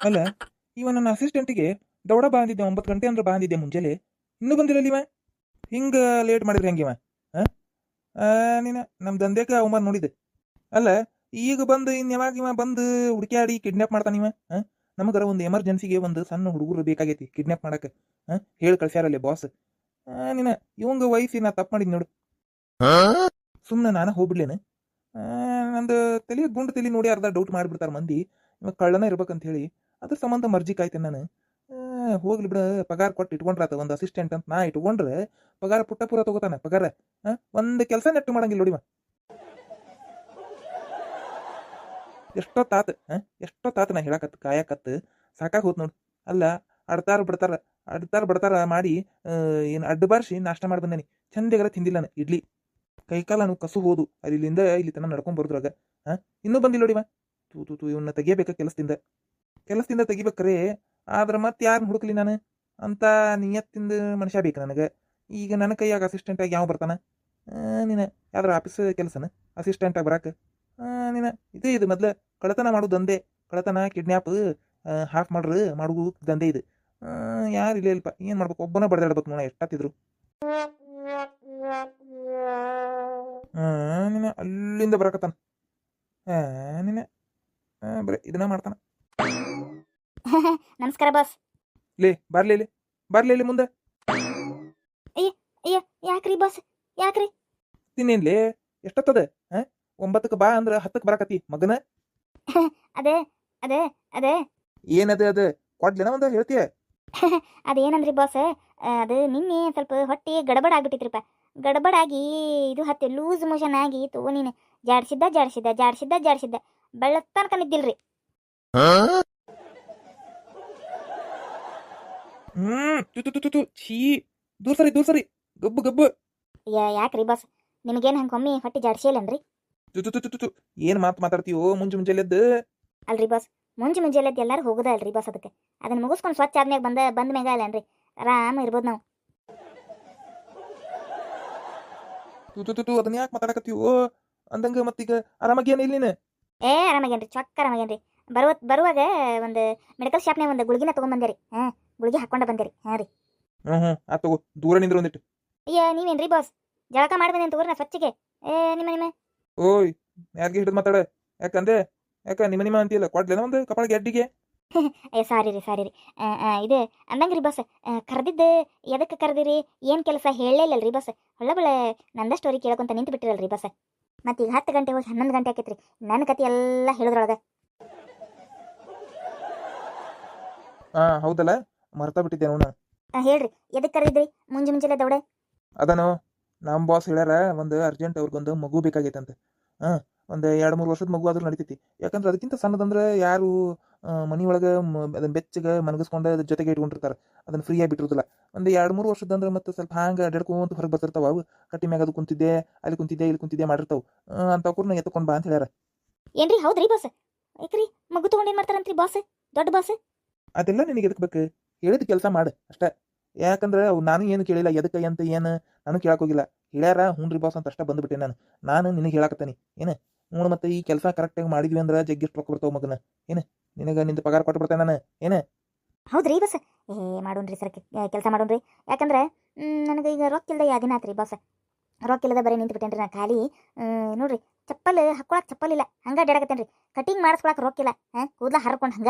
ಅಲ್ಲ ಇವ ನನ್ನ ಅಸಿಸ್ಟೆಂಟಿಗೆ ದೌಡ ಬಾಂದಿದ್ದೆ ಒಂಬತ್ತು ಗಂಟೆ ಅಂದ್ರೆ ಬಾಂದಿದ್ದೆ ಮುಂಚೆಲೆ ಮುಂಜಾನೆ. ಇನ್ನೂ ಬಂದಿರಲಿವ ಇವ? ಹಿಂಗ ಲೇಟ್ ಮಾಡಿದ್ರೆ ಹೆಂಗಿವ ನೀನ ನಮ್ಮ ದಂಧೆಗೆ ಅವಮಾನ ನೋಡಿದೆ ಅಲ್ಲ ಈಗ ಬಂದು ಇನ್ ಯಾವಾಗ ಇವ ಬಂದು ಹುಡುಕ್ಯಾಡಿ ಕಿಡ್ನಾಪ್ ಮಾಡ್ತಾನ ಇವ? ನಮಗರ ಒಂದು ಎಮರ್ಜೆನ್ಸಿಗೆ ಒಂದು ಸಣ್ಣ ಹುಡುಗರು ಬೇಕಾಗೈತಿ ಕಿಡ್ನಾಪ್ ಮಾಡಕ್ಕೆ ಹೇಳಿ ಕಳ್ಸ್ಯಾರಲ್ಲೇ ಬಾಸ್ ನೀನ ಇವಂಗ ವಯಸ್ಸಿ ನಾ ತಪ್ಪು ಮಾಡಿದ್ ನೋಡು. ಸುಮ್ಮನೆ ನಾನು ಹೋಗ್ಬಿಡ್ಲೇನು? ಆ, ನಂದು ತಲೆ ಗುಂಡು ತಲೆ ನೋಡಿ ಅರ್ಧ ಡೌಟ್ ಮಾಡಿಬಿಡ್ತಾರೆ ಮಂದಿ. ಇವ ಕಳ್ಳನ ಇರ್ಬೇಕಂತ ಹೇಳಿ ಅದ್ರ ಸಂಬಂಧ ಮರ್ಜಿ ಕಾಯ್ತೇನೆ ನಾನು. ಹೋಗ್ಲಿ ಬಿಡ, ಪಗಾರ ಕೊಟ್ಟು ಇಟ್ಕೊಂಡ್ರಾತ ಒಂದು ಅಸಿಸ್ಟೆಂಟ್ ಅಂತ ನಾ ಇಟ್ಕೊಂಡ್ರೆ ಪಗಾರ ಪುಟ್ಟ ಪುರ ತಗೋತಾನ ಪಗಾರ ಒಂದು ಕೆಲಸ ನೆಟ್ಟು ಮಾಡಂಗಿಲ್ಲ ನೋಡಿವ ಎಷ್ಟೋ ತಾತ ಎಷ್ಟೋ ತಾತ ನಾ ಹೇಳಕತ್ತು, ಕಾಯಕತ್ತು, ಸಾಕಾಗಿ ಹೋತ್ ನೋಡು. ಅಲ್ಲ, ಅಡ್ತಾರ ಬಿಡ್ತಾರ ಅಡ್ತಾರ ಬಿಡ್ತಾರ ಮಾಡಿ ಏನು ಅಡ್ಡ ಬಾರಿಸಿ ನಾಷ್ಟ ಮಾಡಿ ಬಂದೇನಿ. ಚಂದಗರ ತಿಂದಿಲ್ಲ ನಾನು, ಇಡ್ಲಿ. ಕೈಕಾಲ ನಾವು ಕಸು ಹೋದು ಅಲ್ಲಿಂದ ಇಲ್ಲಿ ತನ ನಡ್ಕೊಂಡ್ ಬರೋದ್ರಾಗ. ಹಾ ಇನ್ನೂ ಬಂದಿಲ್ಲ ನೋಡಿವ ತೂ ತೂ ತೂ ಇವನ್ನ ತೆಗಿಯಬೇಕ ಕೆಲಸದಿಂದ? ಕೆಲಸದಿಂದ ತೆಗಿಬೇಕ್ರಿ ಆದ್ರೆ ಮತ್ತೆ ಯಾರನ್ನ ಹುಡುಕ್ಲಿ ನಾನು? ಅಂತ ನಿಯತ್ತಿಂದ ಮನುಷ್ಯ ಬೇಕು ನನಗೆ. ಈಗ ನನ್ನ ಕೈಯಾಗ ಅಸಿಸ್ಟೆಂಟ್ ಆಗಿ ಯಾವ ಬರ್ತಾನ? ನೀನು ಯಾವ್ದಾರ ಆಫೀಸ್ ಕೆಲಸನ? ಅಸಿಸ್ಟೆಂಟ್ ಆಗಿ ಬರಾಕ? ಆ, ನೀನ ಇದು ಇದು ಮೊದ್ಲ ಕಳತನ ಮಾಡು ದಂಧೆ. ಕಳತನ ಕಿಡ್ನ್ಯಾಪ್ ಹಾಫ್ ಮಾಡ್ರು ಮಾಡುದು ದಂಧೆ ಇದು. ಯಾರು ಇಲ್ಲ ಇಲ್ಲಪ್ಪ ಏನು ಮಾಡ್ಬೇಕು? ಒಬ್ಬನ ಬಡ್ದಾಡ್ಬೇಕು ನೋಡ ಎಷ್ಟಾತಿದ್ರು. ನೀನ ಅಲ್ಲಿಂದ ಬರಕತ್ತಾನ. ನೀನ ಬರೀ ಇದನ್ನ ಮಾಡ್ತಾನ. ನಮಸ್ಕಾರ ಬಾಸ್. ಲೇ ಬರ್ಲಿ ಇಲ್ಲಿ ಬರ್ಲಿ ಇಲ್ಲಿ ಮುಂದೆ. ಅಯ್ಯ ಯಾಕ್ರಿ ಬಾಸ್ ಯಾಕ್ರಿ? ತಿನ್ನೇನ್ಲೇ ಎಷ್ಟೊತ್ತದ ಹಾ ಒಂಬತ್ತಕ್ಕೆ ಬಾ ಅಂದ್ರ ಹತ್ತಕ್ಕೆ ಬರಕತ್ತಿ ಮಗನ. ಅದೇ ಅದೇ ಅದೇ. ಏನದ ಅದ ಕೊಡ್ಲೇನ ಒಂದು ಹೇಳ್ತೀಯ ಅದೇನಂದ್ರಿ ಬಾಸ್ ಅದು ನಿನ್ನೆ ಸ್ವಲ್ಪ ಹೊಟ್ಟೆ ಗಡಬಡ ಆಗ್ಬಿಟ್ಟಿತ್ರಿಪ್ಪ. ಗಡಬಡ ಆಗಿ ಇದು ಹತ್ತಿ ಲೂಸ್ ಮೋಷನ್ ಆಗಿ ತಗೋ ನೀನು ಜಾಡ್ಸಿದ್ದ ಜಾಡ್ಸಿದ್ದ ಜಾಡ್ಸಿದ್ದ ಜಾಡ್ಸಿದ್ದ. ಬೆಳತ್ತನಕ ನಿದ್ದಿಲ್ರಿ. ಹ್ಮ್. ತು ಛೀ. ದೂರ್ ಸರಿ ದೂರ ಸರಿ. ಗಬ್ಬು ಗಬ್ಬು. ಯಾ ಯಾಕ್ರಿ ಬಾಸ್ ನಿಮಗೇನು ಹಂಗೆ ಒಮ್ಮೆ ಹೊಟ್ಟೆ ಜಾಡ್ಸಿಲ್ಲನ್ರಿ ತು ಏನ್ ಮಾತು ಮಾತಾಡ್ತೀವೋ ಮುಂಜು ಮುಂಜಾನೆ ಅಲ್ರಿ ಬಾಸ್ ಮುಂಜಿ ಮುಂಜಾನೆ ಎಲ್ಲರೂ ಹೋಗೋದ ಅಲ್ರಿ ಬಾಸ್ ಅದಕ್ಕೆ. ಅದನ್ನ ಮುಗಿಸ್ಕೊಂಡು ಸ್ವಚ್ಛ ಆದ್ಮ್ಯಾಗ ಬಂದ ಬಂದ ಮ್ಯಾಗ ಅಲ್ಲನ್ರಿ. ಆರಾಮ ಇರ್ಬೋದು ನಾವು. ತು ತು ತು ಅದನ್ನ ಯಾಕೆ ಮಾತಾಡಕತ್ತೀವೋ? ಅಂದಂಗ ಮತ್ತೀಗ ಆರಾಮಾಗಿ ಏನಿಲ್ಲ ನೀನು? ಏ ಆರಾಮಾಗೇನ್ರಿ ಚೊಕ್ಕ ಆರಾಮಾಗೇನ್ರಿ ಬರುವ ಬರುವಾಗ ಒಂದು ಮೆಡಿಕಲ್ ಶಾಪ್ನಾಗ ಒಂದು ಗುಳಿಗಿನ ತೊಗೊಂಬಂದೇರಿ ಹಾಂ ಗುಳಿಗೆ ಹಾಕೊಂಡ ಬಂದೇರಿ ಹಾಂ ರೀ. ಆತ್ ತಗೋ ದೂರ ನಿಂದ್ರ ಒಂದಿಟ್ಟು. ಅಯ್ಯ ನೀವೇನ್ರಿ ಬಾಸ್ ಜಳಕ ಮಾಡಿ ಬಂದೇನು ತಗೋರಿ ನಾ ಸ್ವಚ್ಛಗೆ. ಏ ನಿಮ್ಮ ನಿಮ್ಮ. ಓಯ್ ಯಾರಿಗೆ ಹಿಡಿದು ಮಾತಾಡ? ಯಾಕಂದೆ ಯಾಕ ನಿಮ್ಮ ನಿಮ್ಮ ಅಂತೀಯಲ್ಲ? ಕೊಡ್ಲೇನ ಒಂದು ಕಪಾಳ ಗೆಡ್ಡಿಗೆ? ಏ ಸಾರಿ ರೀ ಸಾರಿ ರೀ. ಆ, ಆ, ಇದು ಅಂದಂಗ್ರಿ ಬಸ್ ಕರೆದಿದ್ದು ಎದಕ್ಕೆ ಕರೆದಿರಿ? ಏನು ಕೆಲಸ? ಹೇಳಲಿಲ್ಲಲ್ರಿ ಬಸ್ ಒಳ್ಳೆ ಬಳ್ಳೆ ನಂದ ಸ್ಟೋರಿ ಕೇಳ್ಕೊಂತ ನಿಂತು ಬಿಟ್ಟಿರಲ್ರಿ ಬಸ್ ಮತ್ತೆ ಈಗ ಹತ್ತು ಗಂಟೆ ಹೋಗಿ ಹನ್ನೊಂದು ಗಂಟೆ ಆಕೈತ್ರಿ. ನನ್ನ ಕತೆ ಎಲ್ಲ ಹೇಳಿದ್ರೊಳಗೆ ಹಾ ಹೌದಲ್ಲ? ಮರ್ತ ಬಿಟ್ಟಿದ್ದೆ ಆ, ಹೇಳ್ರಿ ಎದಕ್ಕೆ ಕರೆದಿದ್ರಿ? ಮುಂಜೆ ಮುಂಜಾನೆ ದೌಡೆ ಅದನು ನಮ್ಮ ಬಾಸ್ ಹೇಳ್ಯಾರ ಒಂದು ಅರ್ಜೆಂಟ್ ಅವ್ರಿಗೊಂದು ಮಗು ಬೇಕಾಗೈತಂತೆ. ಹಾಂ ಒಂದು ಎರಡು ಮೂರು ವರ್ಷದ ಮಗು ಆದ್ರೂ ನಡಿತೈತಿ. ಯಾಕಂದ್ರೆ ಅದಕ್ಕಿಂತ ಸಣ್ಣದಂದ್ರೆ ಯಾರು ಮನಿ ಒಳಗೆ ಅದನ್ನ ಬೆಚ್ಚಗೆ ಮನಗಿಸ್ಕೊಂಡು ಅದ್ರ ಜೊತೆಗೆ ಇಟ್ಕೊಂಡಿರ್ತಾರೆ. ಅದನ್ನ ಫ್ರೀಯಾಗಿ ಬಿಟ್ಟಿರೋದಿಲ್ಲ. ಒಂದು ಎರಡು ಮೂರು ವರ್ಷದಂದ್ರೆ ಮತ್ತೆ ಸ್ವಲ್ಪ ಹಾಂಗೆ ಅಡ್ಡಾಡ್ಕೊಂತ ಹೊರಗೆ ಬರ್ತಿರ್ತಾವ ಅವು. ಕಟ್ಟಿ ಮ್ಯಾಗ ಅದು ಕುಂತಿದ್ದೆ ಅಲ್ಲಿ ಕುಂತಿದ್ದೆ ಇಲ್ಲಿ ಕುಂತಿದ್ದೆ ಮಾಡಿರ್ತಾವ. ಅಂತ ಕೂರ್ನ ಎತ್ಕೊಂಡು ಬಾ ಅಂತ ಹೇಳ್ಯಾರ. ಏನ್ರಿ ಹೌದ್ರಿ ಬಾಸ್ ಏಕ್ರಿ ಮಗು ತಗೊಂಡೇನ್ ಏನು ಮಾಡ್ತಾರಂತ್ರಿ ಬಾಸ್ ದೊಡ್ಡ ಬಾಸ್ ಅದೆಲ್ಲ ನಿನಗೆ ಎದಕ್ಕೆ ಬೇಕು? ಹೇಳಿದ ಕೆಲಸ ಮಾಡು ಅಷ್ಟೇ. ಯಾಕಂದ್ರೆ ಅವು ನಾನು ಏನು ಕೇಳಿಲ್ಲ ಎದಕ್ಕೆ ಅಂತ ಏನು ನಾನು ಕೇಳಕ್ ಹೋಗಿಲ್ಲ. ಹೇಳ್ಯಾರ ಹ್ಞೂ ಬಾಸ್ ಅಂತ ಅಷ್ಟೇ ಬಂದುಬಿಟ್ಟೆ ನಾನು. ನಾನು ನಿನಗೆ ಹೇಳಕತ್ತೀನಿ. ಏನು? ನೋಡು ಮತ್ತೆ ಈ ಕೆಲಸ ಕರೆಕ್ಟಾಗಿ ಮಾಡಿದ್ವಿ ಅಂದ್ರೆ ಜಗ್ಗಿ ರೊಕ್ಕ ಬರ್ತಾವ ಮಗನ. ಏನು? ನಿನಗೆ ನಿಂದ ಪಗಾರ ಕೊಟ್ಟು ಬರ್ತೇನೆ ನಾನು. ಏನು? ಹೌದ್ರಿ ಬಸ್ ಏ, ಮಾಡೋಣ್ರಿ ಸರ್ ಕೆಲಸ ಮಾಡೋಣ್ರಿ. ಯಾಕಂದ್ರೆ ನನಗೆ ಈಗ ರೊಕ್ಕ ಇಲ್ದ ಯಾದಿನ ಆತ್ರಿ ಬಾಸ್ ರೊಕ್ಕ ಇಲ್ಲದ ಬರೀ ನಿಂತು ಬಿಟ್ಟೇನ್ರಿ ನಾ ಖಾಲಿ. ನೋಡ್ರಿ, ಚಪ್ಪಲ್, ಹಾಕೊಳಕ್ ಚಪ್ಪಲ್ ಇಲ್ಲ. ಹಂಗ ಅಡ್ಡಾಡಕತ್ತೇನ್ರಿ ಕಟಿಂಗ್ ಮಾಡಿಸ್ಕೊಳಕ್ ರೊಕ್ಕ ಇಲ್ಲ. ಹಾಂ, ಕೂದಲ ಹರ್ಕೊಂಡು ಹಂಗ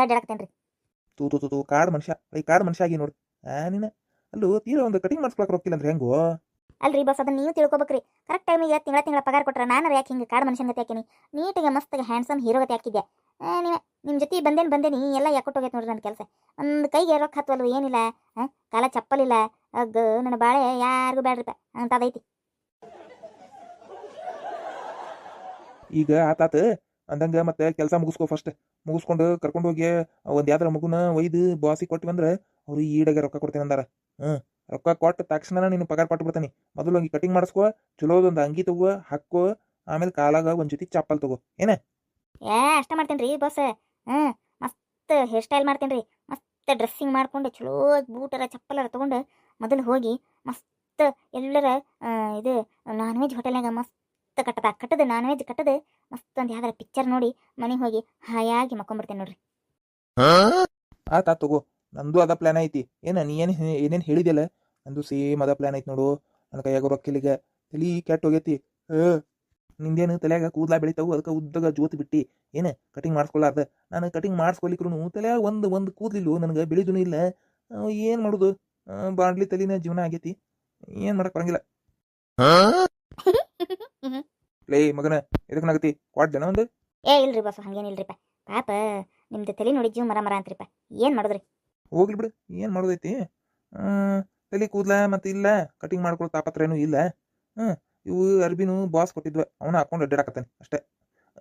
ತೂ ತೂ ತೂ ಕಾಡ್ ಮನುಷ್ಯ. ಈ ಕಾಡ್ ಮನುಷ್ಯ ಆಗಿ ನೋಡು. ಆ ನೀನು. ಅಲ್ಲೂ ತೀರಾ ಒಂದು ಕಟಿಂಗ್ ಮಾಡ್ಸ್ಕೊಳಕ್ ಹೋಗ್ತಿಲ್ಲ ಅಂದ್ರೆ ಹೆಂಗೋ? ಅಲ್ರಿ ಬಸ್ ಅದನ್ನ ನೀವು ತಿಳ್ಕೊಬೇಕ್ರಿ. ಕರೆಕ್ಟ್ ಟೈಮಿಗೆ ತಿಂಗಳ ತಿಂಗಳ ಪಗಾರ ಕೊಟ್ರೆ ನಾನು ಯಾಕೆ ಹಿಂಗೆ ಕಾಡು ಮನುಷ್ಯನ ಗತಿ ಹಾಕಿನಿ ನೀಟಿಗೆ ಮಸ್ತಾಗಿ ಹ್ಯಾಂಡ್ಸಮ್ ಹೀರೋ ಗತಿ ಹಾಕಿದ್ದೆ ನೀವು ನಿಮ್ಮ ಜೊತೆ ಬಂದೇನ್ ಬಂದೇನಿ ಎಲ್ಲ ಯಾಕೊಟ್ಟೋಗೈತೆ ನೋಡ್ರಿ ನನ್ನ ಕೆಲಸ. ಒಂದು ಕೈಗೆ ರೊಕ್ಕ ಹತ್ವಲ್ವ ಏನಿಲ್ಲ ಹಾಂ ಕಾಲ ಚಪ್ಪಲಿಲ್ಲ. ಅಗ್ಗ ನನ್ನ ಬಾಳೆ ಯಾರಿಗೂ ಬೇಡ್ರಿಪ್ಪ ಅಂತ ಅದೈತಿ ಈಗ ಆತಾತ ಅಂದಂಗ ಮತ್ತೆ ಕೆಲಸ ಮುಗಿಸ್ಕೊ ಫಸ್ಟ್ ಮುಗಿಸ್ಕೊಂಡು ಕರ್ಕೊಂಡು ಹೋಗಿ ಒಂದು ಯಾವ್ದಾರ ಮಗುನ ಒಯ್ದು ಬಾಸಿ ಕೊಟ್ಟು ಬಂದ್ರೆ ಅವ್ರು ಈಡಾಗೆ ರೊಕ್ಕ ಕೊಡ್ತೀನಿ ಅಂದಾರ. ಹ್ಞೂ ರೊಕ್ಕ ಕೊಟ್ಟ ತಕ್ಷಣ ನೀನು ಪಗಾರ ಕೊಟ್ಟು ಬಿಡ್ತಾನೆ. ಮೊದಲು ಹೋಗಿ ಕಟಿಂಗ್ ಮಾಡಿಸ್ಕೊ ಚಲೋದೊಂದು ಅಂಗಿ ತಗೋ, ಹಾಕೋ, ಆಮೇಲೆ ಕಾಲಾಗ ಒಂದು ಜೊತೆ ಚಪ್ಪಲ್ ತಗೋ. ಏನ? ಏ, ಅಷ್ಟ ಮಾಡ್ತೇನೆ ರೀ ಬಸ್ ಹ್ಞೂ ಮಸ್ತ್ ಹೇರ್ ಸ್ಟೈಲ್ ಮಾಡ್ತೇನೆ ರೀ ಮಸ್ತ್ ಡ್ರೆಸ್ಸಿಂಗ್ ಮಾಡ್ಕೊಂಡು ಚಲೋ ಬೂಟರ ಚಪ್ಪಲರ ತೊಗೊಂಡು ಮೊದಲು ಹೋಗಿ ಮಸ್ತ್ ಎಲ್ಲರ ಇದು ನಾನ್ ವೆಜ್ ಹೋಟೆಲ್ನಾಗ ಮಸ್ತ್ ಕಟ್ಟದ. ಕಟ್ಟದ ನಾನ್ ವೆಜ್ ಕಟ್ಟದ. ಮಸ್ತ್ ಒಂದು ಯಾವ್ದಾರ ಪಿಕ್ಚರ್ ನೋಡಿ ಮನೆಗೆ ಹೋಗಿ ಹಾಯಾಗಿ ಮಕ್ಕೊಂಬಿಡ್ತೇನೆ ನೋಡ್ರಿ. ಆತ ತಗೋ. ನಂದು ಅದ ಪ್ಲಾನ್ ಐತಿ. ಏನ ನೀ ಏನ್ ಏನೇನ್ ಹೇಳಿದೆಲ್ಲ ನಂದು ಸೇಮ್ ಅದ ಪ್ಲಾನ್ ಐತಿ ನೋಡು. ನನ್ನ ಕೈಯಾಗ ರೊಕ್ಕಿಲಿಗ ತಲಿ ಕೆಟ್ಟ ಹೋಗೈತಿ. ನಿಂದೇನು ತಲೆಯಾಗ ಕೂದಲ ಬೆಳಿತಾವು. ಅದಕ್ಕೆ ಉದ್ದಗ ಜೋತ್ ಬಿಟ್ಟಿ. ಏನ? ಕಟಿಂಗ್ ಮಾಡಿಸ್ಕೊಳ್ಳಾರ್ದ ನಾನು ಕಟಿಂಗ್ ಮಾಡಿಸ್ಕೊಲಿಕ್ರು ತಲೆಯಾಗ ಒಂದು ಒಂದು ಕೂದ್ಲಿಲ್ಲ ನನಗೆ ಬೆಳಿದೂ ಇಲ್ಲ. ಏನು ಮಾಡೋದು? ಬಾಂಡ್ಲಿ ಬಾಡ್ಲಿ ತಲಿನ ಜೀವನ ಆಗೈತಿ. ಏನು ಮಾಡಕ್ ಬರಂಗಿಲ್ಲ. ಲೇ ಮಗನ ಎದಕ್ಕೆ ಕೊಡ್ದೇನ ಒಂದು? ಏ ಇಲ್ರಿ ಬಸ್ ಹಂಗೇನಿಲ್ರಿಪ್ಪ ಪಾಪ ನಿಮ್ದು ತಲೆ ನೋಡಿ ಜೀವ ಮರ ಮರ ಅಂತ್ರಿಪ್ಪ. ಏನು ಮಾಡೋದ್ರಿ? ಹೋಗ್ಲಿ ಬಿಡು ಏನು ಮಾಡೋದೈತಿ? ತಲೆ ಕೂದಲ ಮತ್ತೆ ಇಲ್ಲ ಕಟಿಂಗ್ ಮಾಡ್ಕೊಳ್ಳೋ ತಾಪತ್ರ ಏನೂ ಇಲ್ಲ. ಹ್ಞೂ ಇವು ಅರ್ಬಿನೂ ಬಾಸ್ ಕೊಟ್ಟಿದ್ವ ಅವನ ಹಾಕೊಂಡು ಅಡ್ಡಾಡಕತ್ತಾನೆ ಅಷ್ಟೇ.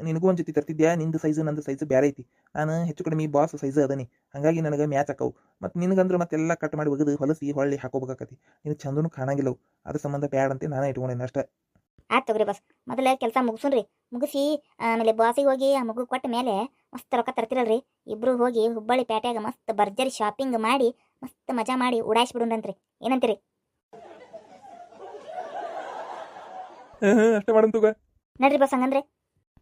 ನಿನಗೂ ಒಂದು ಜೊತೆ ತರ್ತಿದ್ಯಾ? ನಿಂದು ಸೈಜು ನಂದು ಸೈಜು ಬೇರೆ ಐತಿ. ನಾನು ಹೆಚ್ಚು ಕಡಿಮೆ ಬಾಸ್ ಸೈಜ್ ಅದನಿ. ಹಾಗಾಗಿ ನನಗೆ ಮ್ಯಾಚ್ ಹಾಕವು. ಮತ್ತು ನಿನಗಂದ್ರೆ ಮತ್ತೆಲ್ಲ ಕಟ್ ಮಾಡಿ ಒಗದು ಹೊಲಸಿ ಹೊಳ್ಳಿ ಹಾಕೋಬೇಕಾಕತಿ. ನಿನಗೆ ಚಂದನೂ ಕಾಣಂಗಿಲ್ಲವು. ಅದ್ರ ಸಂಬಂಧ ಬ್ಯಾಡ ಅಂತ ನಾನೇ ಇಟ್ಕೊಂಡೇನೆ ಅಷ್ಟೇ. ಆಯ್ತು ತಗೋರಿ ಬಸ್ ಮೊದಲೇ ಕೆಲಸ ಮುಗಿಸ್ರಿ ಮುಗಿಸಿ ಆಮೇಲೆ ಬಾಸಿಗೆ ಹೋಗಿ ಆ ಮಗು ಕೊಟ್ಟ ಮೇಲೆ ಮಸ್ತ್ ರೊಕ್ಕ ತರ್ತಿರಲ್ರಿ. ಇಬ್ರು ಹೋಗಿ ಹುಬ್ಬಳ್ಳಿ ಪೇಟೆಗ ಮಸ್ತ್ ಭರ್ಜರಿ ಶಾಪಿಂಗ್ ಮಾಡಿ ಮಸ್ತ್ ಮಜಾ ಮಾಡಿ ಉಡಾಯಿಸ್ಬಿಡೋಣಂತ್ರಿ ಏನಂತೀರಿ? ಅಷ್ಟೇ ಮಾಡಂತುಗ ನಡ್ರಿ ಬಸ್ ಹಂಗಂದ್ರೆ.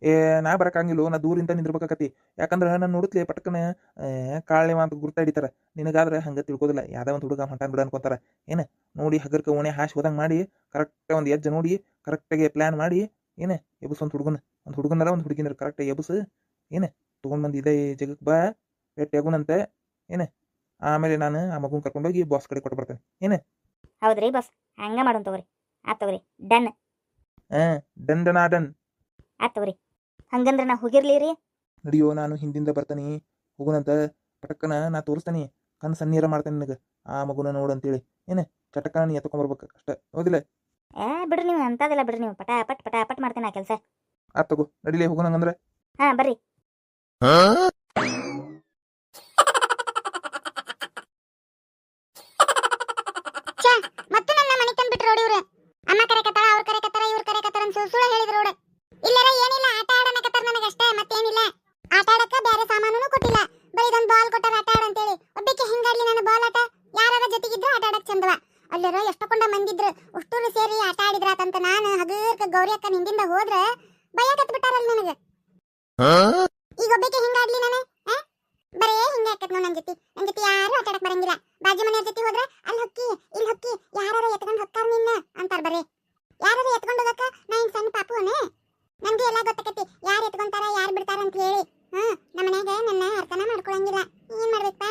ಏ ನಾ ಬರಕಾಗಿಲ್ಲ ನಾ ದೂರಿಂದ ನಿಂದಿರ್ಬೇಕಾಕತಿ. ಯಾಕಂದ್ರೆ ನಾನು ನೋಡುತ್ತಲೇ ಪಟಕನ ಕಾಳೆ ಅಂತ ಗುರ್ತಾ ಹಿಡಿತಾರ. ನಿನಗಾದ್ರೆ ಹಂಗೆ ತಿಳ್ಕೋದಿಲ್ಲ. ಯಾವ್ದೋ ಒಂದು ಹುಡುಗ ಹೊಂಟಾನ್ ಬಿಡ ಅನ್ಕೊಂತಾರ. ಏನು ನೋಡಿ ಹಗರ್ಕ ಓಣೆ ಹಾಶ್ ಹೋದಂಗೆ ಮಾಡಿ ಕರೆಕ್ಟ್ ಒಂದು ಹೆಜ್ಜೆ ನೋಡಿ ಕರೆಕ್ಟಾಗಿ ಪ್ಲ್ಯಾನ್ ಮಾಡಿ ಏನು ಎಬಸ್ ಒಂದು ಹುಡುಗನ. ಒಂದು ಹುಡುಗನರ ಒಂದು ಹುಡುಗಿನರ ಕರೆಕ್ಟಾಗಿ ಎಬಸ್ ಏನು ತೊಗೊಂಡು ಬಂದು ಇದೇ ಜಗಕ್ಕೆ ಬಾ ಭೇಟಿಯಾಗುನಂತೆ ಏನು ಆಮೇಲೆ ನಾನು ಆ ಮಗುನ ಕರ್ಕೊಂಡೋಗಿ ಬಾಸ್ ಕಡೆ ಕೊಟ್ಟು ಬರ್ತೇನೆ. ಏನು? ಹೌದ್ರಿ ಬಸ್ ಹಂಗ ಮಾಡೋಣ ತಗೋರಿ. ಆತ್ ತಗೋರಿ. ಡನ್ ಹಾಂ ಡನ್ ಡನ್ ಆ ಡನ್ ಆತ್ ತಗೋರಿ. ಹಂಗಂದ್ರೆ ನಾ ಹೋಗಿರ್ಲಿ ರೀ. ನಡಿಯೋ ನಾನು ಹಿಂದಿಂದ ಬರ್ತಾನೆ. ಹೋಗುನಂತ ಪಟಕ್ಕನ ನಾ ತೋರಿಸ್ತಾನೆ. ಕಣ್ಣು ಸಣ್ಣೀರ ಮಾಡ್ತೇನೆ ನಿನಗೆ. ಆ ಮಗುನ ನೋಡು ಅಂತೇಳಿ. ಏನು? ಚಟಕ್ಕನ ನೀ ಎತ್ಕೊಂಬರ್ಬೇಕು ಅಷ್ಟೇ. ಹೌದಿಲ್ಲ? ಏ ಬಿಡ್ರಿ ನೀವು ಅಂತದಿಲ್ಲ ಬಿಡ್ರಿ ನೀವು. ಪಟಾಪಟ್ ಪಟಾಪಟ್ ಮಾಡ್ತೇನೆ ಆ ಕೆಲಸ. ಆ ತಗೋ. ನಡಿಲೇ ಹೋಗೋಣ ಹಂಗಂದ್ರೆ ಹಾ ಬರ್ರಿ ಮತ್ತು ನನ್ನ ಮನೆ ತಂದು ಬಿಟ್ರು ನೋಡಿ ಇವ್ರು ಅಮ್ಮ ಕರೆಕತ್ತಾಳ ಅವ್ರ ಕರೆಕತ್ತಾರ ಇವ್ರ ಕರೆಕತ್ತಾರ ಅಂತ ಸುಳ್ಳು ಸುಳ್ಳು ಹೇಳಿದ್ರು ನೋಡು ಇಲ್ಲರ ಏನಿಲ್ಲ ಆಟ ಆಡನಕತ್ತಾರ ನನಗಷ್ಟೇ ಮತ್ತೇನಿಲ್ಲ ಆಟ ಆಡಕ್ಕ ಬೇರೆ ಸಾಮಾನು ಕೊಟ್ಟಿಲ್ಲ ಬರೀ ಇದೊಂದು ಬಾಲ್ ಕೊಟ್ಟಾರ ಆಟ ಆಡ ಅಂತೇಳಿ ಒಬ್ಬಕ್ಕೆ ಹಿಂಗಾಡ್ಲಿ ನನ್ನ ಬಾಲ್ ಆಟ ಯಾರಾರ ಜೊತೆಗಿದ್ರು ಆಟ ಆಡಕ್ ಚಂದವ ಅಲ್ಲರ ಎಷ್ಟಕೊಂಡ ಮಂದಿದ್ರು ಅಷ್ಟೂರು ಸೇರಿ ಆಟ ಆಡಿದ್ರಾತಂತ ನಾನು ಹಗರ್ಕ ಗೌರಿ ಅಕ್ಕ ಹಿಂದಿಂದ ಹೋದ್ರ ಭಯ ಕತ್ ಬಿಟ್ಟಾರಲ್ಲ ನನಗೆ ಈಗ ಒಬ್ಬಕ್ಕೆ ಹಿಂಗಾಡ್ಲಿ ನಾನು ಆ? ಬರೇ ಹಿಂಗ ಆಕತ್ ನೋಡ್ ನನ್ ಜೊತೆ ನನ್ ಜೊತೆ ಯಾರು ಆಟ ಆಡಕ್ ಬರಂಗಿಲ್ಲ ಬಾಜು ಮನೆಯವ್ರ ಜೊತೆ ಹೋದ್ರ ಅಲ್ಲಿ ಹೊಕ್ಕಿ ಇಲ್ಲಿ ಹೊಕ್ಕಿ ಯಾರು ಎತ್ಕೊಂಡು ಹೊಕ್ಕಾರ ನಿನ್ನ ಅಂತಾರ ಬರೀ ಯಾರು ಎತ್ಕೊಂಡು ಹೋಗಕ್ಕ ನಾ ಹಿಂಗ್ ಸಣ್ಣ ಪಾಪುವನೆ ನನ್ಗೆ ಎಲ್ಲ ಗೊತ್ತಾಕತಿ ಯಾರು ಎತ್ಕೊಂತಾರ ಯಾರು ಬಿಡ್ತಾರ ಅಂತ ಹೇಳಿ ಹ್ಮ್ ನಮ್ಮ ಮನ್ಯಾಗ ನನ್ನ ಅರ್ಥನ ಮಾಡ್ಕೊಳಂಗಿಲ್ಲ ಏನ್ ಮಾಡ್ಬೇಕಪ್ಪ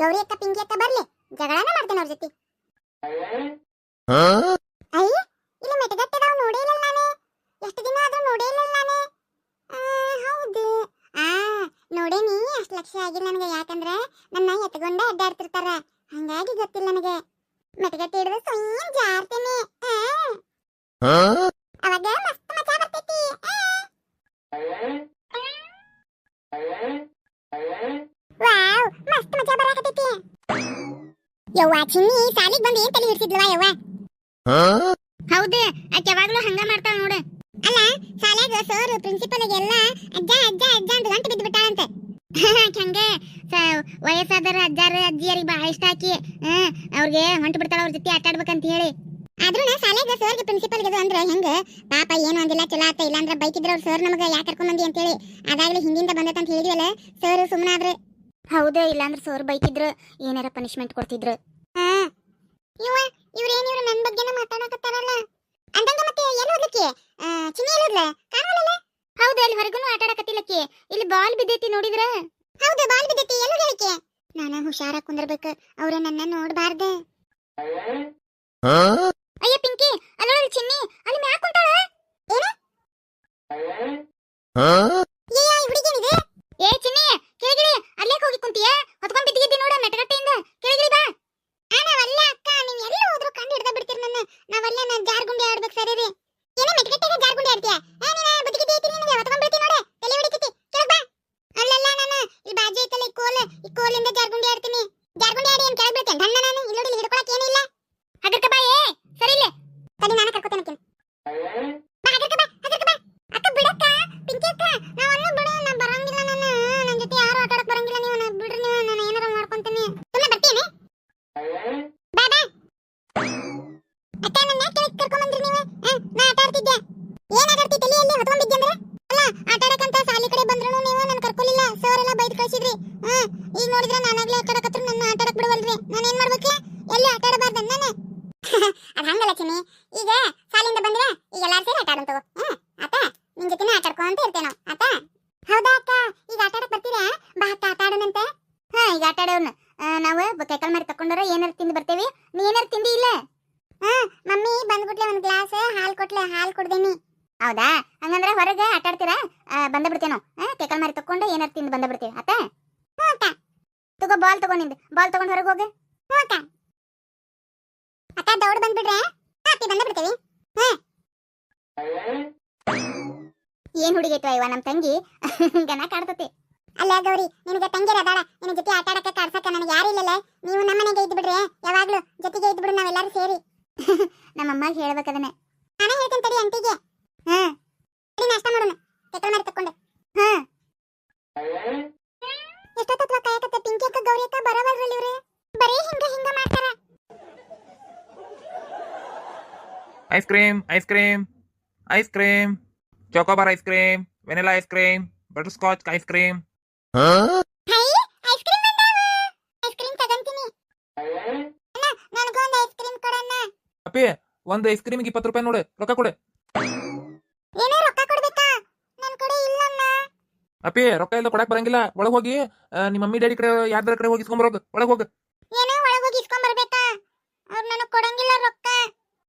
ಗೌರಿ ಅಕ್ಕ ಪಿಂಕಿ ಅಕ್ಕ ಬರ್ಲಿ ಜಗಳನ ಮಾಡ್ತೇನೆ ಅವ್ರ ಜೊತೆ ಅಯ್ಯ ಇಲ್ಲಿ ಮೆಟಗಟ್ಟೆದಾವ್ ನೋಡೇ ಇಲ್ಲ ನಾನು ಎಷ್ಟು ದಿನ ಆದ್ರೂ ನೋಡೇ ಇಲ್ಲ ನಾನು ಆ, ಹೌದು ಆ ಅಷ್ಟು ಆಗಿಲ್ಲ ನನಗೆ ಯಾಕಂದ್ರೆ ನನ್ನ ಎತ್ಕೊಂಡ ಅಡ್ಡಾಡ್ತಿರ್ತಾರ. ಹಂಗಾಗಿ ಗೊತ್ತಿಲ್ಲ ನನಗೆ. ಮೆಟಗಟ್ಟಿ ಹಿಡಿದು ಸುಮ್ಮನೆ ಜಾರ್ತೀನಿ. ಅವಾಗ ಮಸ್ತ್ ಮಜಾ ಬರ್ತೈತಿ. ವಾವ್ ಮಸ್ತ್ ಮಜಾ ಬರಾಕತ್ತೈತಿ. ಯವ್ವ ಚಿನ್ನಿ ಸಾಲಿಗ್ ಬಂದು ಏನ್ ತಲೆ ಹಿಡ್ಸಿದ್ಲವ ಯವ್ವ? ಹೌದು ಆಕೆ ಯಾವಾಗಲೂ ಹಂಗ ಮಾಡ್ತಾಳ ನೋಡು. ಅಲ್ಲ ಶಾಲ್ಯಾಗ ಸರ್ ಪ್ರಿನ್ಸಿಪಲ್ ಎಲ್ಲ ಅಜ್ಜ ಅಜ್ಜ ಅಜ್ಜ ಅಂತ ಗಂಟು ಬಿದ್ದು ಬಿಟ್ಟಾಳಂತೆ ಹಂಗೆ ವಯಸ್ಸಾದರ ಅಜ್ಜಾರ ಅಜ್ಜಿಯರಿಗೆ ಬಹಳ ಇಷ್ಟ ಆಕಿ. ಅವ್ರಿಗೆ ಹೊಂಟು ಬಿಡ್ತಾಳ ಅವ್ರ ಜೊತೆ ಆಟ ಆಡ್ಬೇಕಂತ ಹೇಳಿ. ಆದ್ರೂ ಶಾಲೆಗ ಸರ್ಗೆ ಪ್ರಿನ್ಸಿಪಲ್ಗೆ ಅದು ಅಂದ್ರೆ ಹೆಂಗ? ಪಾಪ ಏನು ಅಂದಿಲ್ಲ, ಚಲೋ ಆತ ಇಲ್ಲ ಅಂದ್ರೆ ಬೈಕಿದ್ರ ಅವ್ರ ಸರ್ ನಮಗೆ ಯಾಕೆ ಕರ್ಕೊಂಬಂದಿ ಅಂತ ಹೇಳಿ ಅದಾಗ್ಲಿ ಹಿಂದಿಂದ ಬಂದೈತೆ ಅಂತ ಹೇಳಿದ್ವಲ್ಲ, ಸರ್ ಸುಮ್ಮನಾದ್ರೆ ಹೌದು, ಇಲ್ಲಾಂದ್ರೆ ಸರ್ ಬೈಕಿದ್ರು ಏನಾರ ಪನಿಷ್ಮೆಂಟ್ ಕೊಡ್ತಿದ್ರು. ಇವ ಇವ್ರೇನ್ ಇವ್ರು ನನ್ನ ಬಗ್ಗೆನ ಮಾತಾಡಕತ್ತಾರಲ್ಲ. ಅಂದಂಗ ಮತ್ತೆ ಏನು ಓದ್ಲಿಕ್ಕೆ? ಚಿನ್ನಿ ಎಲ್ಲಿ ಓದ್ಲ? ಕಾಣವಲ್ಲ ಹೌದು ಅಲ್ಲಿ ಹೊರಗೂ ಆಟ ಆಡಕತ್ತಿಲ್ಲಕ್ಕೆ ಇಲ್ಲಿ ಬಾಲ್ ಬಿದ್ದೈತಿ ನೋಡಿದ್ರ. ಹೌದು ಬಾಲ್ ಬಿದ್ದೈತಿ ಎಲ್ಲಿ ಹೇಳಿಕೆ. ನಾನು ಹುಷಾರ ಕುಂದಿರ್ಬೇಕು ಅವ್ರ ನನ್ನ ನೋಡಬಾರ್ದೆ. ಅಯ್ಯ ಪಿಂಕಿ ಅಲ್ಲೊಳಗೆ ಚಿನ್ನಿ ಅಲ್ಲಿ ಮ್ಯಾಕ್ ಕುಂತಾಳ. ಏನ ಏ ಈ ಹುಡುಗೇನಿದೆ ಏ ಚಿನ್ನಿ ಕೆಳಗಿಳಿ ಅಲ್ಲೇ ಹೋಗಿ ಕುಂತೀಯ ಹೊತ್ಕೊಂಡ್ ಬಿದ್ದಿದ್ದಿ ನೋಡ ಮೆಟಗಟ್ಟೆಯಿಂದ ಕೆಳಗಿಳಿ ಬಾ ಆ, ನಾವಲ್ಲ ಅಕ್ಕ ನೀವ್ ಎಲ್ಲ ಹೋದ್ರು ಕಂಡು ಹಿಡ್ದ ಬಿಡ್ತೀರಿ ನನ್ನ ನಾವಲ್ಲ ನಾನು ಜಾರ್ಗುಂಡಿ ಆಡ್ಬೇಕು ಸರಿ ರೀ ಏನ ಮೆಟಗಟ್ಟೆಗೆ ಜಾರ್ಗುಂಡಿ ಆಡ್ತೀಯ ಆ ನೀನ ಬುದ್ಧಿಗಿದ್ದಿ ಐತಿ ನಿನಗೆ ಹೊತ್ಕೊಂಡ್ ಬಿಡ್ತಿ ನೋಡೆ ತಲೆ ಹೊಡಿತೈತಿ ಕೆಳಗ್ ಬಾ ಅಲ್ಲಲ್ಲ ನಾನು ಇಲ್ಲಿ ಬಾಜು ಐತಲ್ಲ ಈ ಕೋಲ್ ಈ ಕೋಲಿಂದ ಜಾರ್ಗುಂಡಿ ಆಡ್ತೀನಿ ಜಾರ್ಗುಂಡಿ ಆಡಿ ಏನ್ ಕೆಳಗ್ ಬೀಳ್ತೇನೆ ಧನ್ನ ನಾನು ಇಲ್ಲಿ ನೋಡಿ ಇಲ್ಲಿ ಹಿಡ್ಕೊಳಕ್ ಏನಿಲ್ಲ ಹಗರ್ಕ ಬಾ ಏ ಸರಿ ಇಲ್ಲೇ ತಡಿ ನಾನು ಕರ್ಕೋತೇನೆ ಬಾ ಹಗರ್ಕ ಬಾ ಹಗರ್ಕ ಬಾ ಅಕ್ಕ ಬಿಡಕ್ಕ ಪಿಂಕಿ ಅಕ್ಕ ನಾವು ತೋರಿಸಿದ್ರಿ ಈಗ ನೋಡಿದ್ರೆ ನಾನಾಗ್ಲೇ ಆಟ ಆಡಕತ್ರ ನನ್ನ ಆಟ ಬಿಡವಲ್ರಿ ನಾನು ಏನ್ ಮಾಡ್ಬೇಕು? ಎಲ್ಲಿ ಆಟ ನಾನು ಅದ್ ಹಂಗಲ್ಲ ಚಿನ್ನಿ. ಈಗ ಸಾಲಿಂದ ಬಂದ್ರೆ ಈಗ ಎಲ್ಲಾರು ಸೇರಿ ಆಟ ಆಡೋಣ ತಗೋ. ಹ್ಮ್? ಆತ ನಿನ್ ಜೊತೆನ ಆಟ ಆಡ್ಕೊಂತ ಆತ? ಹೌದಾ ಅಕ್ಕ? ಈಗ ಆಟ ಬರ್ತೀರಾ? ಬಾ ಅಕ್ಕ ಆಟ ಆಡೋಣಂತೆ ಹಾ ಈಗ ಆಟ ಆಡೋಣ ನಾವು ಕೈಕಾಲ್ ಮಾರಿ ತಕೊಂಡಾರ ಏನಾರು ತಿಂದು ಬರ್ತೇವಿ. ನೀ ಏನಾರು ತಿಂದಿ ಇಲ್ಲ? ಹಾ ಮಮ್ಮಿ ಬಂದ್ಬಿಟ್ಲೆ ಒಂದ್ ಗ್ಲಾಸ್ ಹಾಲು ಕೊಟ್ಲೆ ಹಾಲು ಕೊಡ್ದೇನಿ. ಹೌದಾ? ಹಂಗಂದ್ರೆ ಹೊರಗೆ ಆಟ ಆಡ್ತೀರಾ ಆ, ಬಂದ ಬಿಡ್ತೇವೆ ಕೈಕಾಲ್ ಮಾರಿ ತಕೊಂಡು ಏನಾರು ತಿಂದು ಬಂದ ಬಿಡ್ತೇವೆ ಆತ ತಗೋ ಬಾಲ್ ತಗೋ ನಿಂದು. ಬಾಲ್ ತಗೊಂಡ್ ಹೊರಗೆ ಹೋಗಿ. ಅಕ್ಕ ಅಕ್ಕ ದೌಡ್ ಬಂದ್ಬಿಡ್ರೆ ಹಾಕಿ ಬಂದ ಬಿಡ್ತೀವಿ. ಏನ್ ಹುಡುಗಿ ಇವ? ನಮ್ ತಂಗಿ? ಗನ ಕಾಡ್ತತಿ ಅಲ್ಲ ಗೌರಿ ನಿನಗೆ ತಂಗಿರ ಅದಾಳ. ನಿನ್ನ ಜೊತೆ ಆಟ ಆಡಕ್ಕೆ ಕಾಡ್ಸಕ್ಕ ನನಗೆ ಯಾರು ಇಲ್ಲಲ್ಲ. ನೀವು ನಮ್ಮನೆಗೆ ಇದ್ದು ಬಿಡ್ರಿ ಯಾವಾಗ್ಲೂ ಜೊತೆಗೆ ಇದ್ದು ಬಿಡು ನಾವೆಲ್ಲರೂ ಸೇರಿ. ನಮ್ಮ ಅಮ್ಮಗೆ ಹೇಳ್ಬೇಕದನ್ನ ನಾನೇ ಹೇಳ್ತೀನಿ ತಡಿ ಅಂಟಿಗೆ ಹ್ಮ್ ನಾಷ್ಟ ಮಾಡೋಣ. ಕೆಟ್ಟ ಮಾಡಿ ತಕೊಂಡೆ ಹ್ಮ್ ಪಿಂಕಿ ಅಕ್ಕ ಗೌರಿ ಅಕ್ಕ ಬರವಲ್ರಲ್ಲ ಇವ್ರೆ ಬರೀ ಹಿಂಗ ಹಿಂಗ ಮಾಡ್ತಾರ. Ice cream ice cream ice cream chocobar ice cream vanilla ice cream butterscotch ice cream high ice cream ಬಂದಾವ ಐಸ್ ಕ್ರೀಮ್ ತಗಂತೀನಿ. ಅಣ್ಣ ನನಗೊಂದು ಐಸ್ ಕ್ರೀಮ್ ಕೊಡಣ್ಣ. ಅಪ್ಪಿ ಒಂದು ಐಸ್ ಕ್ರೀಮಿಗೆ ಇಪ್ಪತ್ತು ರೂಪಾಯಿ ನೋಡು ರೊಕ್ಕ ಕೊಡು ಏನೋ ರೊಕ್ಕ ಕೊಡ್ಬೇಕಾ ನನ್ ಕಡೆ ಇಲ್ಲಣ್ಣ ಅಪ್ಪಿ ರೊಕ್ಕ ಇಲ್ಲ ಕೊಡಕ್ ಬರಂಗಿಲ್ಲ. ಒಳಗ್ ಹೋಗಿ ಆ, ನಿಮ್ಮ ಮಮ್ಮಿ ಡ್ಯಾಡಿ ಕಡೆ ಯಾರ್ದಾರ ಕಡೆ ಹೋಗಿ ಇಸ್ಕೊಂಬರೋಗ ಒಳಗ್ ಹೋಗ. ಏನೋ ಒಳಗೋಗಿ ಇಸ್ಕೊಂಡ್ ಬರ್ಬೇಕಾ ಅವ್ರು ನನಗ್ ಕೊಡಂಗಿಲ್ಲ ರೊಕ್ಕ.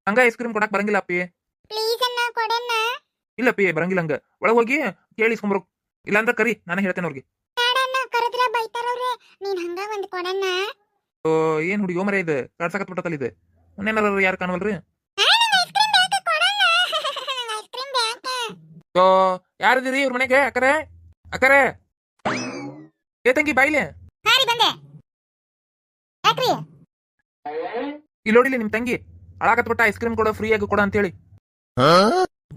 ಹಂಗ ಐಸ್ ಕ್ರೀಮ್ ಕೊಡಕ್ ಬರಂಗಿಲ್ಲ ಅಪ್ಪಿ. ಪ್ಲೀಸ್ ಅಣ್ಣ ಕೊಡಣ್ಣ. ಇಲ್ಲ ಅಪ್ಪಿ ಬರಂಗಿಲ್ಲ ಹಂಗ. ಒಳಗ್ ಹೋಗಿ ಕೇಳಿ ಇಸ್ಕೊಂಬರೋಗ್ ಇಲ್ಲಾಂದ್ರ ಕರಿ ನಾನೇ ಹೇಳ್ತೇನೆ ಅವ್ರಿಗೆ. ಬೇಡಣ್ಣ ಕರೆದ್ರ ಬೈತಾರವ್ರೆ ನೀನ್ ಹಂಗ ಒಂದ್ ಕೊಡಣ್ಣ. ಓ ಏನ್ ಹುಡುಗಿ ಮರ ಇದು? ಕಾಡ್ಸಕತ್ ಬಿಟ್ಟತಲ್ಲ ಇದು. ಮೊನ್ನೇನಾರ ಯಾರು ಕಾಣವಲ್ರಿ? ಐಸ್ ಕ್ರೀಮ್ ಬೇಕಾ ಕೊಡಣ್ಣ. ಐಸ್ ಕ್ರೀಮ್ ಬೇಕಾ. ಓ ಯಾರಿದ್ದೀರಿ ಇವ್ರ ಮನೆಗೆ ಅಕ್ಕರೆ ಅಕ್ಕರೆ. ಏ ತಂಗಿ ಬಾಯ್ಲೆ ಹಾ ರೀ ಬಂದೆ. ಯಾಕ್ರಿ? ಇಲ್ಲಿ ನೋಡಿಲಿ ನಿಮ್ ತಂಗಿ. ಅಳಾಕತ್ಬಿಟ್ಟ ಐಸ್ ಕ್ರೀಮ್ ಕೊಡೋ ಫ್ರೀ ಆಗಿ ಕೊಡ ಅಂತೇಳಿ.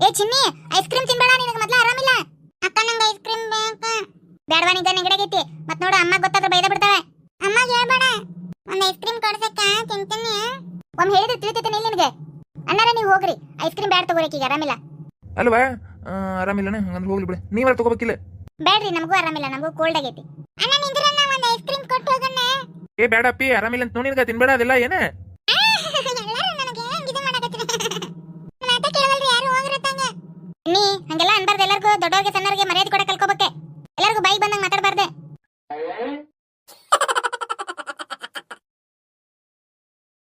ಏ ಚಿನ್ನಿ ಐಸ್ ಕ್ರೀಮ್ ತಿನ್ಬೇಡ ನಿನಗೆ ಮೊದ್ಲ ಆರಾಮಿಲ್ಲ? ಅಕ್ಕ ನಂಗೆ ಐಸ್ ಕ್ರೀಮ್ ಬೇಡ ಬೇಡವಾ ನಿಂಗೆ ನೆಗಡಾಗೈತಿ ಮತ್ ನೋಡು ಅಮ್ಮ ಗೊತ್ತಾದ್ರೆ ಬೈದ ಬಿಡ್ತಾಳೆ ಅಮ್ಮ ಹೇಳ್ಬೇಡ. ಒಂದ್ ಐಸ್ ಕ್ರೀಮ್ ಕೊಡ್ಸಕ್ಕ ತಿಂತೀನಿ. ಒಮ್ಮೆ ಹೇಳಿದ್ರೆ ತಿಳಿತೈತೆ ನಿಲ್ಲಿ ನಿನಗೆ. ಅಣ್ಣಾರ ನೀವು ಹೋಗ್ರಿ. ಐಸ್ ಕ್ರೀಮ್ ಬ್ಯಾಡ ಈಗ ಆರಾಮಿಲ್ಲ. ಅಲ್ವಾ? ಆರಾಮಿಲ್ಲನ? ಹಂಗಂದ್ರೆ ಹೋಗ್ಲಿ ಬಿಡು. ನೀವೆಲ್ಲ ತಗೋಬೇಕಿಲ್ಲ. ಬೇಡ್ರಿ ನಮಗೂ ಆರಾಮಿಲ್ಲ ನಮಗೂ ಕೋಲ್ಡ್ ಆಗೈತಿ ಅಣ್ಣ ನಿಂದ್ರಣ್ಣ ಒಂದು ಐಸ್ ಕ್ರೀಮ್ ಕೊಟ್ಟು ಹೋಗಣ್ಣ ಏ ಬೇಡಪ್ಪಿ ಆರಾಮಿಲ್ಲ ಅಂತ ನೋಡಿನ್ಗ ತಿನ್ಬೇಡ ಅದೆಲ್ಲ ಏನ ನೀ ಹಂಗೆಲ್ಲ ಅನ್ಬಾರ್ದು ಎಲ್ಲರಿಗೂ ದೊಡ್ಡವರಿಗೆ ಸಣ್ಣವರಿಗೆ ಮರ್ಯಾದೆ ಕೊಡ ಕಲ್ಕೋಬೇಕೆ ಎಲ್ಲರಿಗೂ ಬೈಕ್ ಬಂದಂಗೆ ಮಾತಾಡಬಾರ್ದೆ